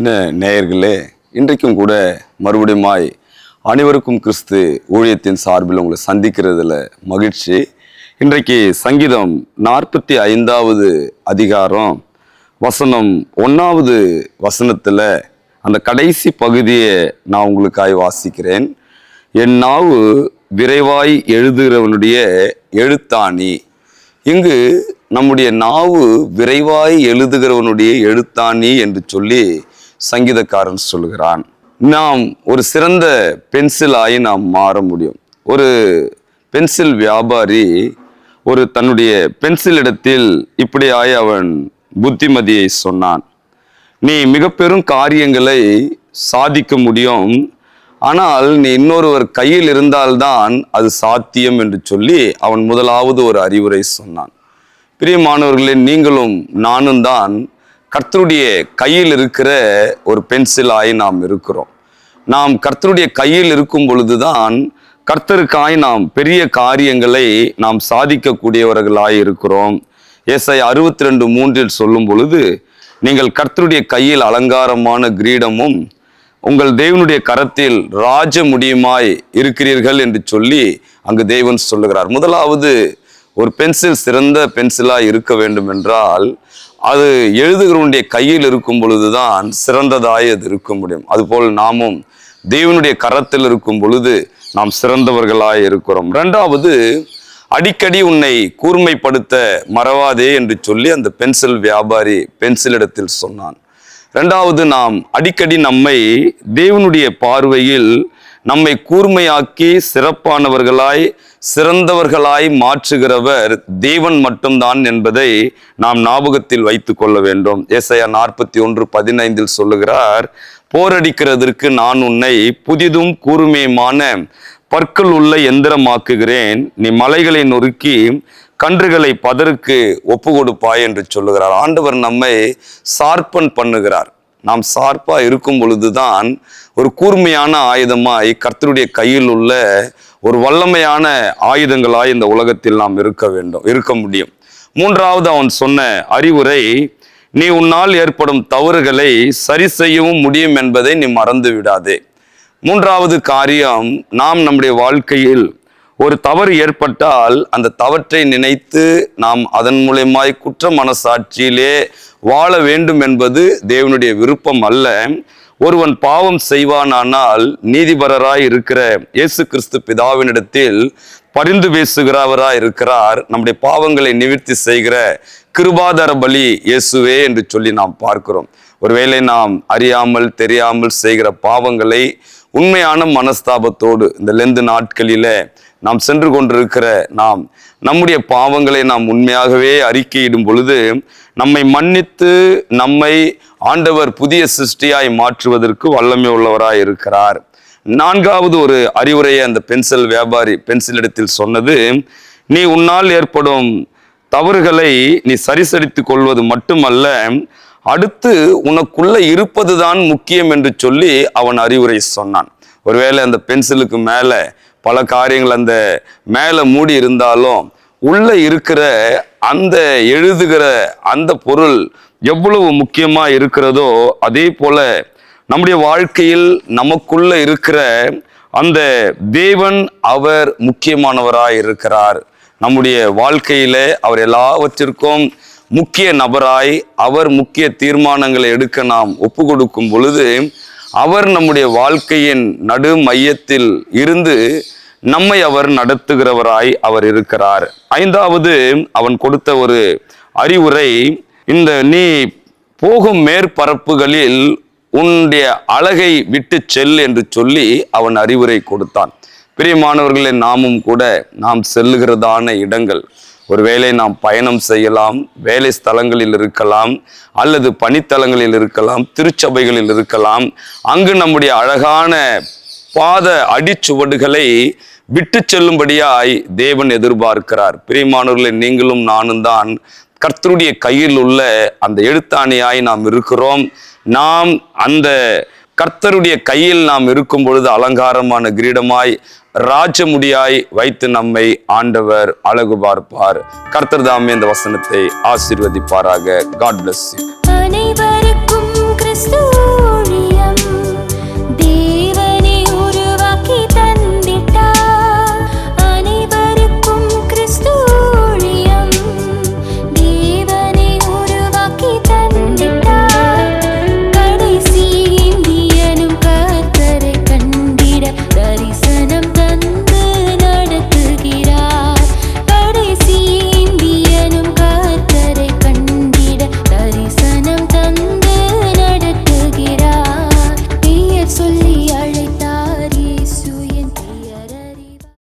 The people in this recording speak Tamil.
என்ன நேயர்களே இன்றைக்கும் கூட மறுபடியுமாய் அனைவருக்கும் கிறிஸ்து ஊழியத்தின் சார்பில் உங்களை சந்திக்கிறதுல மகிழ்ச்சி. இன்றைக்கு சங்கீதம் நாற்பத்தி ஐந்தாவது அதிகாரம் வசனம் ஒன்றாவது வசனத்தில் அந்த கடைசி பகுதியை நான் உங்களுக்காய் வாசிக்கிறேன். என் நாவு விரைவாய் எழுதுகிறவனுடைய எழுத்தாணி. இங்கு நம்முடைய நாவு விரைவாய் எழுதுகிறவனுடைய எழுத்தாணி என்று சொல்லி சங்கீதக்காரன் சொல்கிறான் நாம் ஒரு சிறந்த பென்சிலாகி நாம் மாற முடியும். ஒரு பென்சில் வியாபாரி ஒரு தன்னுடைய பென்சில் இடத்தில் இப்படியாய் அவன் புத்திமதியை சொன்னான் நீ மிக பெரும் காரியங்களை சாதிக்க முடியும். ஆனால் நீ இன்னொருவர் கையில் இருந்தால்தான் அது சாத்தியம் என்று சொல்லி அவன் முதலாவது ஒரு அறிவுரை சொன்னான். பிரியமானவர்களே நீங்களும் நானும் தான் கர்த்தருடைய கையில் இருக்கிற ஒரு பென்சிலாய் நாம் இருக்கிறோம். நாம் கர்த்தருடைய கையில் இருக்கும் பொழுதுதான் கர்த்தருக்காய் நாம் பெரிய காரியங்களை நாம் சாதிக்கக்கூடியவர்களாய் இருக்கிறோம். எஸ்ஐ அறுபத்தி ரெண்டு மூன்றில் சொல்லும் பொழுது நீங்கள் கர்த்தருடைய கையில் அலங்காரமான கிரீடமும் உங்கள் தேவனுடைய கரத்தில் ராஜ முடியுமாய் இருக்கிறீர்கள் என்று சொல்லி அங்கு தேவன் சொல்லுகிறார். முதலாவது ஒரு பென்சில் சிறந்த பென்சிலாக இருக்க வேண்டும் என்றால் அது எழுதுகிறவனுடைய கையில் இருக்கும் பொழுதுதான் சிறந்ததாய் அது இருக்க முடியும். அதுபோல் நாமும் தேவனுடைய கரத்தில் இருக்கும் பொழுது நாம் சிறந்தவர்களாய் இருக்கிறோம். ரெண்டாவது அடிக்கடி உன்னை கூர்மைப்படுத்த மறவாதே என்று சொல்லி அந்த பென்சில் வியாபாரி பென்சில் இடத்தில் சொன்னான். ரெண்டாவது நாம் அடிக்கடி நம்மை தேவனுடைய பார்வையில் நம்மை கூர்மையாக்கி சிறப்பானவர்களாய் சிறந்தவர்களாய் மாற்றுகிறவர் தேவன் மட்டும்தான் என்பதை நாம் ஞாபகத்தில் வைத்து கொள்ள வேண்டும். ஏசையா நாற்பத்தி ஒன்று பதினைந்தில் சொல்லுகிறார் போரடிக்கிறதற்கு நான் உன்னை புதிதும் கூர்மையுமான பற்கள் உள்ள எந்திரமாக்குகிறேன். நீ மலைகளை நொறுக்கி கன்றுகளை பதருக்கு ஒப்பு கொடுப்பாய் என்று சொல்லுகிறார். ஆண்டவர் நம்மை சார்பன் பண்ணுகிறார். நாம் சார்பாக இருக்கும் பொழுதுதான் ஒரு கூர்மையான ஆயுதமாய் கர்த்தருடைய கையில் உள்ள ஒரு வல்லமையான ஆயுதங்களாய் இந்த உலகத்தில் நாம் இருக்க வேண்டும் இருக்க முடியும். மூன்றாவது அவன் சொன்ன அறிவுரை நீ உன்னால் ஏற்படும் தவறுகளை சரி செய்யவும் முடியும் என்பதை நீ மறந்து விடாதே. மூன்றாவது காரியம் நாம் நம்முடைய வாழ்க்கையில் ஒரு தவறு ஏற்பட்டால் அந்த தவற்றை நினைத்து நாம் அதன் மூலயமாய் குற்ற மனசாட்சியிலே வாழ வேண்டும் என்பது தேவனுடைய விருப்பம் அல்ல. ஒருவன் பாவம் செய்வானானால் நீதிபரராய் இருக்கிற இயேசு கிறிஸ்து பிதாவினிடத்தில் பரிந்து பேசுகிறவராய் இருக்கிறார். நம்முடைய பாவங்களை நிவர்த்தி செய்கிற கிருபாதார பலி இயேசுவே என்று சொல்லி நாம் பார்க்கிறோம். ஒருவேளை நாம் அறியாமல் தெரியாமல் செய்கிற பாவங்களை உண்மையான மனஸ்தாபத்தோடு இந்த லெந்து நாட்களில நாம் சென்று கொண்டிருக்கிற நாம் நம்முடைய பாவங்களை நாம் உண்மையாகவே அறிக்கையிடும் பொழுது நம்மை மன்னித்து நம்மை ஆண்டவர் புதிய சிருஷ்டியாய் மாற்றுவதற்கு வல்லமை உள்ளவராய் இருக்கிறார். நான்காவது ஒரு அறிவுரையை அந்த பென்சில் வியாபாரி பென்சில் இடத்தில் சொன்னது நீ உன்னால் ஏற்படும் தவறுகளை நீ சரிசரித்துக் கொள்வது மட்டுமல்ல அடுத்து உனக்குள்ள இருப்பதுதான் முக்கியம் என்று சொல்லி அவன் அறிவுரை சொன்னான். ஒருவேளை அந்த பென்சிலுக்கு மேலே பல காரியங்கள் அந்த மேலே மூடி இருந்தாலும் உள்ளே இருக்கிற அந்த எழுதுகிற அந்த பொருள் எவ்வளவு முக்கியமாக இருக்கிறதோ அதே போல் நம்முடைய வாழ்க்கையில் நமக்குள்ளே இருக்கிற அந்த தேவன் அவர் முக்கியமானவராய் இருக்கிறார். நம்முடைய வாழ்க்கையில அவர் எல்லாவற்றிற்கும் முக்கிய நபராய் அவர் முக்கிய தீர்மானங்களை எடுக்க நாம் ஒப்பு கொடுக்கும் பொழுது அவர் நம்முடைய வாழ்க்கையின் நடு மையத்தில் இருந்து நம்மை அவர் நடத்துகிறவராய் அவர் இருக்கிறார். ஐந்தாவது அவன் கொடுத்த ஒரு அறிவுரை இந்த நீ போகும் மேற்பரப்புகளில் உன்னுடைய அழகை விட்டு செல் என்று சொல்லி அவன் அறிவுரை கொடுத்தான். பிரியமானவர்களே நாமும் கூட நாம் செல்லுகிறதான இடங்கள். ஒருவேளை நாம் பயணம் செய்யலாம் வேலை ஸ்தலங்களில் இருக்கலாம் அல்லது பணித்தலங்களில் இருக்கலாம் திருச்சபைகளில் இருக்கலாம். அங்கு நம்முடைய அழகான பாத அடிச்சுவடுகளை விட்டு செல்லும்படியாய் தேவன் எதிர்பார்க்கிறார். பிரியமானவர்களே நீங்களும் நானும் தான் கர்த்தருடைய கையில் உள்ள அந்த எழுத்தாணியாய் நாம் இருக்கிறோம். நாம் அந்த கர்த்தருடைய கையில் நாம் இருக்கும் பொழுது அலங்காரமான கிரீடமாய் ராஜமுடியாய் வைத்து நம்மை ஆண்டவர் அழகு பார்ப்பார். கர்த்தர் தாமே இந்த வசனத்தை ஆசீர்வதிப்பாராக. God bless you